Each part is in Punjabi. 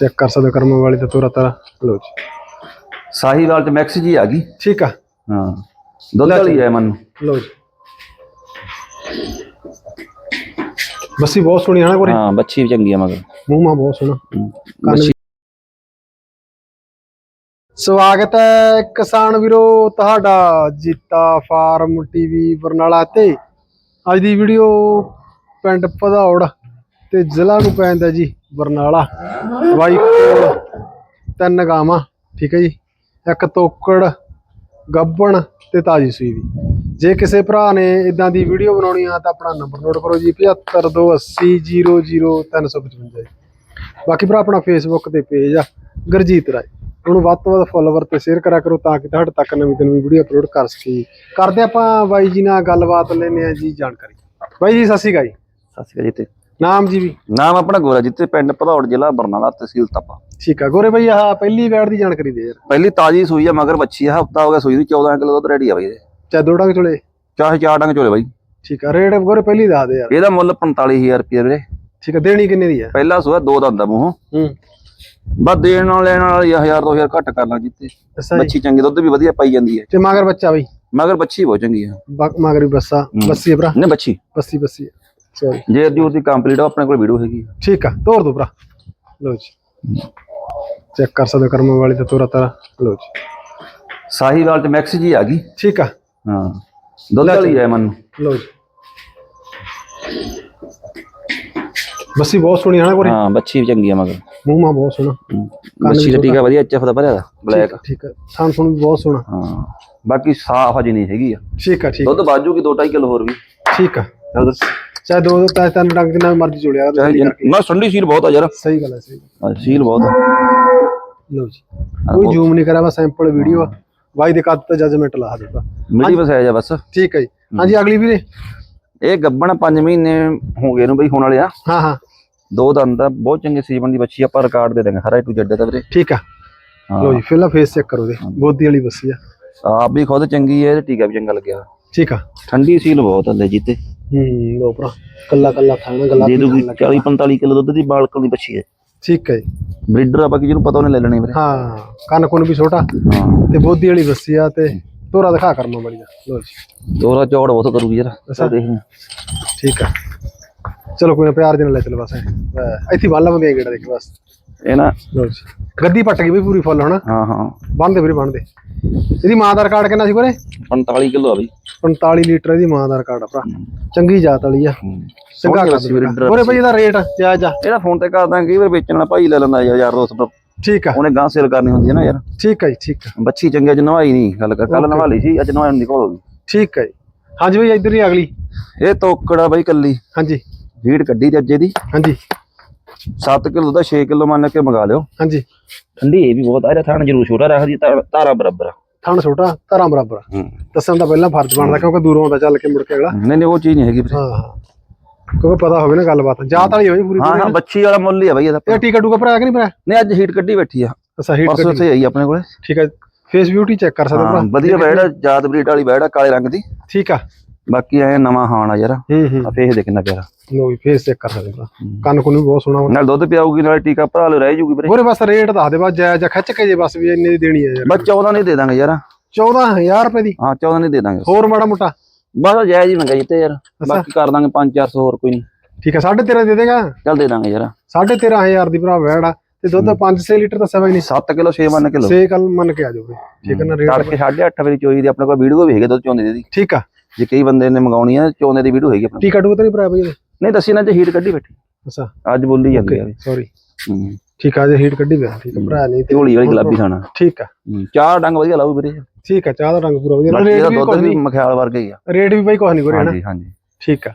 ਚੈੱਕ ਕਰ ਸਕਦੇ ਹੋ ਕਰਮਾਂ ਵਾਲੀ ਤੇ ਤੋਰਾ ਤਾਰਾ। ਲੋ ਜੀ। ਸਾਹੀਵਾਲ ਤੇ ਮੈਕਸ ਜੀ ਆ ਗਈ। ਠੀਕ ਆ। ਹਾਂ। ਦੁੱਧ ਵਾਲੀ ਹੈ ਮਨ। ਲੋ ਜੀ। ਬੱਸੀ ਬਹੁਤ ਸੋਹਣੀ ਹੈ ਨਾ ਕੋਰੇ ਹਾਂ ਬੱਚੀ ਵੀ ਚੰਗੀ ਆ ਮਗਰ। ਮੂੰਹ ਮਾ ਬਹੁਤ ਸੋਹਣਾ। ਸਵਾਗਤ ਹੈ ਕਿਸਾਨ ਵੀਰੋ ਤੁਹਾਡਾ ਜੀਤਾ ਫਾਰਮ ਟੀਵੀ ਬਰਨਾਲਾ ਤੇ। ਅੱਜ ਦੀ ਵੀਡੀਓ ਪਿੰਡ ਭਦੌੜ ਤੇ ਜ਼ਿਲ੍ਹਾ ਨੂੰ ਪੈਂਦਾ ਜੀ। ਬਰਨਾਲਾ ਬਾਈ ਕੋਲ ਤਿੰਨ ਗਾਵਾਂ, ਠੀਕ ਹੈ ਜੀ। ਇੱਕ ਤੋਕੜ, ਗੱਬਣ ਤੇ ਤਾਜੀ ਸੂਈ ਵੀ ਜੇ ਕਿਸੇ ਭਰਾ ਨੇ ਇਦਾਂ ਦੀ ਵੀਡੀਓ ਬਣਾਉਣੀ ਆ ਤਾਂ ਆਪਣਾ ਨੰਬਰ ਨੋਟ ਕਰੋ ਜੀ 7528000355 ਜੀ। ਬਾਕੀ ਭਰਾ, ਆਪਣਾ ਫੇਸਬੁੱਕ ਤੇ ਪੇਜ ਆ, ਗੁਰਜੀਤ ਰਾਏ। ਉਹਨੂੰ ਵੱਧ ਤੋਂ ਵੱਧ ਫੋਲੋਵਰ ਤੇ ਸ਼ੇਅਰ ਕਰਿਆ ਕਰੋ ਤਾਂ ਕਿ ਤੁਹਾਡੇ ਤੱਕ ਨਵੀਂ ਤੋਂ ਨਵੀਂ ਵੀਡੀਓ ਅਪਲੋਡ ਕਰ ਸਕੀਏ। ਕਰਦੇ ਆਪਾਂ ਬਾਈ ਜੀ ਨਾਲ ਗੱਲਬਾਤ ਲੈਨੇ ਆ ਜੀ, ਜਾਣਕਾਰੀ। ਬਾਈ ਜੀ, ਸਤਿ ਸ਼੍ਰੀ ਅਕਾਲ ਜੀ। ਸਤਿ ਸ਼੍ਰੀ ਅਕਾਲ ਜੀ ਨਾਮ ਜੀ ਵੀ? ਨਾਮ ਆਪਣਾ ਗੋਰਾ ਜਿੱਤੇ ਪਿੰਡ ਭਦੌੜ ਜ਼ਿਲ੍ਹਾ ਬਰਨਾਲਾ ਤਹਿਸੀਲ ਤਪਾ। ਠੀਕ ਆ ਗੋਰੇ ਬਾਈ ਆਹ ਪਹਿਲੀ ਵੈੜ ਦੀ ਜਾਣਕਾਰੀ ਦੇ ਯਾਰ। ਪਹਿਲੀ ਤਾਜੀ ਸੂਈ ਆ ਮਗਰ ਬੱਚੀ ਆ ਹਫਤਾ ਹੋ ਗਿਆ ਸੂਈ ਨੂੰ 14 ਕਿਲੋ ਦੁੱਧ ਰੈਡੀ ਆ ਬਈ ਇਹਦੇ। ਚਾਹ ਦੋ ਡੰਗ ਚੋਲੇ? ਚਾਹੇ ਚਾਰ ਡੰਗ ਚੋਲੇ ਬਾਈ। ਠੀਕ ਆ ਰੇਟ ਗੋਰੇ ਪਹਿਲੀ ਦੱਸ ਦੇ ਯਾਰ। ਇਹਦਾ ਮੁੱਲ 45000 ਰੁਪਏ ਵੀਰੇ। ਠੀਕ ਆ ਦੇਣੀ ਕਿੰਨੇ ਦੀ ਆ? ਪਹਿਲਾ ਸੂਆ ਦੋ ਦਾ ਹੁੰਦਾ ਮੂੰਹੋਂ। ਹੂੰ। ਬਸ ਦੇਣ ਨਾਲ ਲੈਣ ਨਾਲ 1000 2000 ਘੱਟ ਕਰ ਲਾਂ ਜਿੱਤੇ ਬੱਚੀ ਚੰਗੀ ਦੁੱਧ ਵੀ ਵਧੀਆ ਪਾਈ ਜਾਂਦੀ ਹੈ। ਤੇ ਮਗਰ ਬੱਚਾ ਬਈ? ਮਗਰ ਬੱਚੀ ਬਹੁਤ ਚੰਗੀ ਆ। ਮਗਰ ਵੀ ਬੱਸਾ ਬੱਸੀ ਆ ਭਰਾ? ਨੇ ਬੱਚੀ ਬੱਸੀ ਬੱਸੀ ਜੇ ਅੱਡੀ ਉਹਦੀ ਕੰਪਲੀਟ ਆ ਆਪਣੇ ਕੋਲ ਵੀਡੀਓ ਹੈਗੀ ਆ। ਠੀਕ ਆ ਤੋਰ ਦੋ ਭਰਾ। ਲੋ ਜੀ। ਚੈੱਕ ਕਰ ਸਕਦੇ ਹੋ ਕਰਮਾਂ ਵਾਲੀ ਤੇ ਤੋਰਾ ਤਾਰਾ। ਲੋ ਜੀ। ਸਾਹੀਵਾਲ ਤੇ ਮੈਕਸ ਜੀ ਆ ਗਈ। ਠੀਕ ਆ। ਹਾਂ। ਦੁੱਧ ਵਾਲੀ ਹੈ ਮਨ। ਲੋ ਜੀ। ਬੱਸੀ ਬਹੁਤ ਸੋਹਣੀ ਹੈ ਨਾ ਕੋਰੇ ਹਾਂ ਬੱਚੀ ਵੀ ਚੰਗੀ ਆ ਮਗਰ। ਮੂੰਹ ਮਾ ਬਹੁਤ ਸੋਹਣਾ। ਬੱਚੀ ਦਾ ਟੀਕਾ ਵਧੀਆ ਚਫ ਦਾ ਭਰਿਆ ਦਾ ਬਲੈਕ। ਠੀਕ ਆ। ਥਾਂ ਸੁਣ ਵੀ ਬਹੁਤ ਸੋਹਣਾ। ਹਾਂ ਬਾਕੀ ਸਾਫ਼ ਹਜੇ ਨਹੀਂ ਹੈਗੀ ਆ। ਠੀਕ ਆ ਠੀਕ ਦੁੱਧ ਬਾਜੂਗੀ 2.5 ਕਿਲੋ ਹੋਰ ਵੀ। ਠੀਕ ਆ। ਚੱਲ ਦੱਸ। ਚਾਹੇ ਦੋ ਦੋ ਤਾਂ ਤਿੰਨ ਡੰਗ ਕਿੰਨਾ ਮਰਜ਼ੀ ਜੁੜਿਆ ਨਾ ਸੰਡੀ ਸੀਲ ਬਹੁਤ ਆ ਯਾਰ। ਸਹੀ ਗੱਲ ਹੈ ਸਹੀ ਹਾਂ, ਸੀਲ ਬਹੁਤ ਆ। ਲੋ ਜੀ। ਕੋਈ ਜ਼ੂਮ ਨਹੀਂ ਕਰਿਆ ਬਸ ਸੈਂਪਲ ਵੀਡੀਓ ਆ। ਬਾਈ ਦੇ ਕੱਦ ਤੇ ਜਜਮੈਂਟ ਲਾ ਦਿੱਤਾ ਮਿਲੀ ਬਸ ਹੈ ਜਾ ਬਸ। ਠੀਕ ਹੈ ਜੀ। ਹਾਂਜੀ ਅਗਲੀ ਵੀਰੇ। ਇਹ ਗੱਬਣ 5 ਮਹੀਨੇ ਹੋ ਗਏ ਨੂੰ ਬਈ ਹੋਣ ਵਾਲੇ ਆ। ਹਾਂ ਹਾਂ। ਦੋ ਦੰਦ ਆ ਬਹੁਤ ਚੰਗੇ ਸੀਮਨ ਦੀ ਬੱਚੀ ਆਪਾਂ ਰਿਕਾਰਡ ਦੇ ਦਾਂਗੇ ਹਰਾ ਟੂ ਜੱਡੇ ਦਾ ਵੀਰੇ। ਠੀਕ ਆ। ਹਾਂ। ਲੋ ਜੀ ਫਿਲਹਾਲ ਫੇਸ ਚੈੱਕ ਕਰੋ ਦੇ ਬੋਦੀ ਵਾਲੀ ਬੱਸੀ ਆ। ਆਪ ਵੀ ਖੁਦ ਚੰਗੀ ਹੈ ਤੇ ਟੀਕਾ ਵੀ ਚੰਗਾ ਲੱਗਿਆ। ਠੀਕ ਆ। ਠੰਡੀ ਸੀਲ ਬਹੁਤ ਆ ਲੈ ਜੀਤੇ ਹੂੰ ਲੋ ਭਰਾ ਕੱਲਾ ਕੱਲਾ ਖਾਣਾ ਗੱਲਾਂ ਦੇ ਦੂਗੀ 40 45 ਕਿਲੋ ਦੁੱਧ ਦੀ ਬਾਲਕਲ ਦੀ ਬੱਚੀ ਹੈ। ਠੀਕ ਹੈ ਜੀ। ਬਰੀਡਰ ਆ ਬਾਕੀ ਜਿਹਨੂੰ ਪਤਾ ਉਹਨੇ ਲੈ ਲੈਣੀ ਵੀਰੇ। ਹਾਂ ਕੰਨ ਕੁੰਨ ਵੀ ਛੋਟਾ ਹਾਂ। ਤੇ ਬੋਦੀ ਵਾਲੀ ਬੱਸੀ ਆ ਤੇ ਤੋਰਾ ਦਿਖਾ ਕਰਮਾ ਵਾਲੀ ਦਾ ਲੋ ਜੀ। ਦੋਰਾ ਚੌੜ ਬਹੁਤ ਕਰੂਗੀ ਯਾਰ ਚੱਲ ਦੇਖ ਠੀਕ ਆ। ਚਲੋ ਕੋਈ ਨਾ ਪਿਆਰ ਦੇ ਨਾਲ ਲੈ ਚੱਲ ਬਸ ਇੱਥੇ ਬੰਨ ਲਵਾਂਗੇ ਗੇੜਾ ਦੇਖ ਬਸ। ਇਹ ਨਾ ਲੋ ਜੀ। ਗੱਦੀ ਪੱਟ ਗਈ ਵੀ ਪੂਰੀ ਫੁੱਲ ਹੁਣ ਹਾਂ ਹਾਂ। ਬੰਨਦੇ ਵੀਰੇ ਬੰਨਦੇ ਇਹਦੀ ਮਾਂ ਦਾ ਰਿਕਾਰਡ ਕਿੰਨਾ ਸੀ ਕੋਰੇ 45 ਕਿਲੋ ਆ ਬਈ। 45 ਲੀਟਰ ਇਹਦੀ ਮਾਂ ਦਾ ਰਿਕਾਰਡ ਆ ਭਰਾ। ਚੰਗੀ ਜਾਤ ਵਾਲੀ ਆ। ਚੰਗਾ breeder ਕੋਰੇ ਭਾਈ ਇਹਦਾ ਰੇਟ ਜਾਇਜ਼ ਆ ਇਹਦਾ ਫੋਨ ਤੇ ਕਰਦਾ ਕਈ ਵਾਰ ਵੇਚਣ ਵਾਲਾ ਭਾਈ ਲੈ ਲੈਂਦਾ ਯਾਰ ਦੋਸਤ। ਠੀਕ ਆ। ਉਹਨੇ ਗਾਂ ਸੇਲ ਕਰਨੀ ਹੁੰਦੀ ਹੈ ਨਾ ਯਾਰ। ਠੀਕ ਆ ਜੀ ਠੀਕ ਆ। ਬੱਚੀ ਚੰਗੀ ਅੱਜ ਨਵਾਈ ਨਹੀਂ ਗੱਲ ਕਰ ਕੱਲ ਨਵਾ ਲਈ ਸੀ ਅੱਜ ਨਵਾਈ ਦੀ ਕੋਲ ਹੋ ਗਈ। ਠੀਕ ਆ ਜੀ। ਹਾਂਜੀ ਭਾਈ ਇੱਧਰ ਹੀ ਅਗਲੀ। ਇਹ ਤੋਕੜਾ ਬਾਈ ਕੱਲੀ। ਹਾਂਜੀ। ਢੀੜ ਕੱਢੀ ਤੇ ਅੱਜੇ ਦੀ ਹਾਂਜੀ। 7 ਕਿਲੋ ਦਾ 6 ਕਿਲੋ ਮੰਨ ਕੇ ਮੰਗਾ ਲਿਓ। ਹਾਂਜੀ। ਠੰਡੀ ਇਹ ਵੀ ਬਹੁਤ ਆ ਇਹਦਾ ਥਾਣ ਜ਼ਰੂਰ ਛੋਟਾ ਰੱਖਦੀ ਧਾਰ- ਧਾਰਾ ਬਰਾਬਰ ਆ। ਥਣ ਛੋਟਾ ਧਾਰਾਂ ਬਰਾਬਰ। ਹੂੰ। ਦੱਸਣ ਦਾ ਪਹਿਲਾਂ ਫਰਜ਼ ਬਣਦਾ ਕਿਉਂਕਿ ਦੂਰੋਂ ਆਉਂਦਾ ਚੱਲ ਕੇ ਮੁੜ ਕੇ ਅਗਲਾ। ਨਹੀਂ ਨਹੀਂ ਉਹ ਚੀਜ਼ ਨਹੀਂ ਹੈਗੀ ਵੀਰੇ। ਹਾਂ ਕਿਉਂਕਿ ਪਤਾ ਹੋਵੇ ਨਾ ਗੱਲਬਾਤ। ਜਾਤ ਵਾਲੀ ਹੋਵੇ ਪੂਰੀ ਹਾਂ ਹਾਂ ਬੱਚੀ ਵਾਲਾ ਮੁੱਲ ਹੀ ਆ ਬਾਈ ਇਹਦਾ ਇਹ ਟੀਕਾ ਟੂਕਾ ਭਰਾ ਕਿ ਨਹੀਂ ਭਰਾ? ਨਹੀਂ ਅੱਜ ਹੀਟ ਕੱਢੀ ਬੈਠੀ ਆ। ਅੱਛਾ ਹੀਟ ਪਰਸੋਂ ਤੇ ਆਈ ਆਪਣੇ ਕੋਲੇ। ਠੀਕ ਆ ਫੇਸ ਬਿਊਟੀ ਚੈੱਕ ਕਰ ਸਕਦੇ ਭਰਾ? ਵਧੀਆ ਬੈੜ ਜਾਤ ਬਰੀਡ ਵਾਲੀ ਬੈੜ ਆ ਕਾਲੇ ਰੰਗ ਦੀ। ਠੀਕ ਆ। ਬਾਕੀ ਐ ਨਵਾਂ ਹਾਣ ਆ ਯਾਰ। ਹੂੰ ਹੂੰ। ਆ ਫੇਸ ਦੇ ਕਿੰਨਾ ਪਿਆਰਾ। ਲੋ ਵੀ ਫੇਸ ਚੈੱਕ ਕਰ ਸਕਦੇ ਹੋ। ਕੰਨ ਕੁੰਨ ਵੀ ਬਹੁਤ ਸੋਹਣਾ ਨਾਲ ਦੁੱਧ ਪਿਆਊਗੀ ਨਾਲ ਟੀਕਾ ਭਰਾ ਲੋ ਰਹਿ ਜੂਗੀ ਵੀਰੇ। ਉਹਰੇ ਬਸ ਰੇਟ ਦੱਸ ਦੇ ਬਸ ਜਾਇਜ਼ ਜਾਂ ਖਿੱਚ ਕੇ ਜੇ ਬਸ ਵੀ ਇੰਨੇ ਦੀ ਦੇਣੀ ਹੈ ਯਾਰ। ਬਸ 14 ਨਹੀਂ ਦੇ ਦਾਂਗੇ ਯਾਰ। 14000 ਰੁਪਏ ਦੀ? ਹਾਂ 14 ਨਹੀਂ ਦੇ ਦਾਂਗੇ। ਹੋਰ ਮਾੜਾ ਮੋਟਾ? ਬਸ ਜਾਇਜ਼ ਹੀ ਮੰਗਾ ਜਿੱਤੇ ਯਾਰ। ਬਾਕੀ ਕਰ ਦਾਂਗੇ 5-400 ਹੋਰ ਕੋਈ ਨਹੀਂ। ਠੀਕ ਹੈ 13.5 ਦੇ ਦੇਗਾ? ਚੱਲ ਦੇ ਦਾਂਗੇ ਯਾਰ। 13500 ਦੀ ਭਰਾ ਵੈੜ ਆ। ਤੇ ਦੁੱਧ 5-6 ਲੀਟਰ ਦੱਸਿਆ ਬਾਈ ਨਹੀਂ 7 ਕਿਲੋ 6 ਮੰਨ ਕਿਲੋ ਸੇ ਕੱਲ ਮੰਨ ਕੇ ਆ ਜਾਓ ਵੀਰੇ ਠੀਕ ਹੈ। ਨਾ ਰੇਟ ਤੜਕੇ 8:30 ਵਜੇ ਚੋਈ ਦੀ ਆਪਣੇ ਕੋਲ ਵੀਡੀਓ ਵੀ ਹੈਗੇ ਦੁੱਧ ਚੋਂਦੇ ਦੀ। ਠੀਕ ਆ। ਜੇ ਕਈ ਬੰਦੇ ਨੇ ਮੰਗਾਉਣੀ ਆ ਚੋਂਦੇ ਦੀ ਵੀਡੀਓ ਹੈਗੀ ਆਪਣੇ। ਟੀਕਾ ਟੂਕਾ ਤਾਂ ਨਹੀਂ ਭਰਾ ਬਈ ਇਹਦੇ? ਨਹੀਂ ਦੱਸੀ ਨਾ ਜੇ ਹੀਟ ਕੱਢੀ ਬੈਠੀ। ਅੱਛਾ। ਅੱਜ ਬੋਲੀ ਜਾਂਦੀ ਆ। ਸੌਰੀ ਹੂੰ। ਠੀਕ ਆ ਜੇ ਹੀਟ ਕੱਢੀ ਪਿਆ। ਠੀਕ ਆ ਭਰਾ ਨਹੀਂ ਤੇ ਹੌਲੀ ਵਾਲੀ ਗੁਲਾਬੀ ਖਾਣਾ। ਠੀਕ ਆ। ਹੂੰ, ਚਾਰ ਡੰਗ ਵਧੀਆ ਲਾਉ ਵੀਰੇ। ਠੀਕ ਆ ਚਾਹ ਦਾ ਰੰਗ ਪੂਰਾ ਵਧੀਆ। ਬਾਕੀ ਰੇਟ ਇਹਦਾ ਵੀ ਦੁੱਧ ਕੁਛ ਵੀ ਨਹੀਂ। ਮਖਿਆਲ ਵਰਗਾ ਹੀ ਆ। ਰੇਟ ਵੀ ਬਾਈ ਕੁਛ ਨਹੀਂ ਕੋਰੇ ਹਨਾ? ਹਾਂਜੀ ਹਾਂਜੀ। ਠੀਕ ਆ।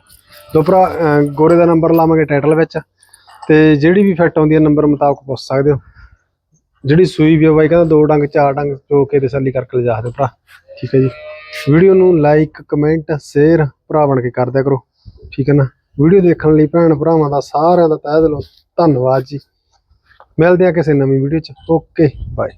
ਦੋ ਭਰਾ ਅਹ, ਗੋਰੇ ਦਾ ਨੰਬਰ ਲਾਵਾਂਗੇ ਟਾਈਟਲ ਵਿੱਚ। ਤੇ ਜਿਹੜੀ ਵੀ ਫਿੱਟ ਆਉਂਦੀ ਹੈ ਨੰਬਰ ਮੁਤਾਬਕ ਪੁੱਛ ਸਕਦੇ ਹੋ। ਜਿਹੜੀ ਸੂਈ ਵੀ ਆ ਬਾਈ ਕਹਿੰਦਾ ਦੋ ਡੰਗ ਚਾਰ ਡੰਗ ਚੋ ਕੇ ਤਸੱਲੀ ਕਰਕੇ ਲਿਜਾ ਦਿਓ ਭਰਾ। ਠੀਕ ਹੈ ਜੀ। ਵੀਡੀਓ ਨੂੰ ਲਾਈਕ, ਕਮੈਂਟ, ਸ਼ੇਅਰ ਭਰਾ ਬਣ ਕੇ ਕਰ ਦਿਆ ਕਰੋ। ਠੀਕ ਹੈ ਨਾ? ਵੀਡੀਓ ਦੇਖਣ ਲਈ ਭੈਣ ਭਰਾਵਾਂ ਦਾ ਸਾਰਿਆਂ ਦਾ ਤਹਿ ਦਿਲੋਂ ਧੰਨਵਾਦ ਜੀ। ਮਿਲਦੇ ਆ ਕਿਸੇ ਨਵੀਂ ਵੀਡੀਓ ਚ। Okay, bye.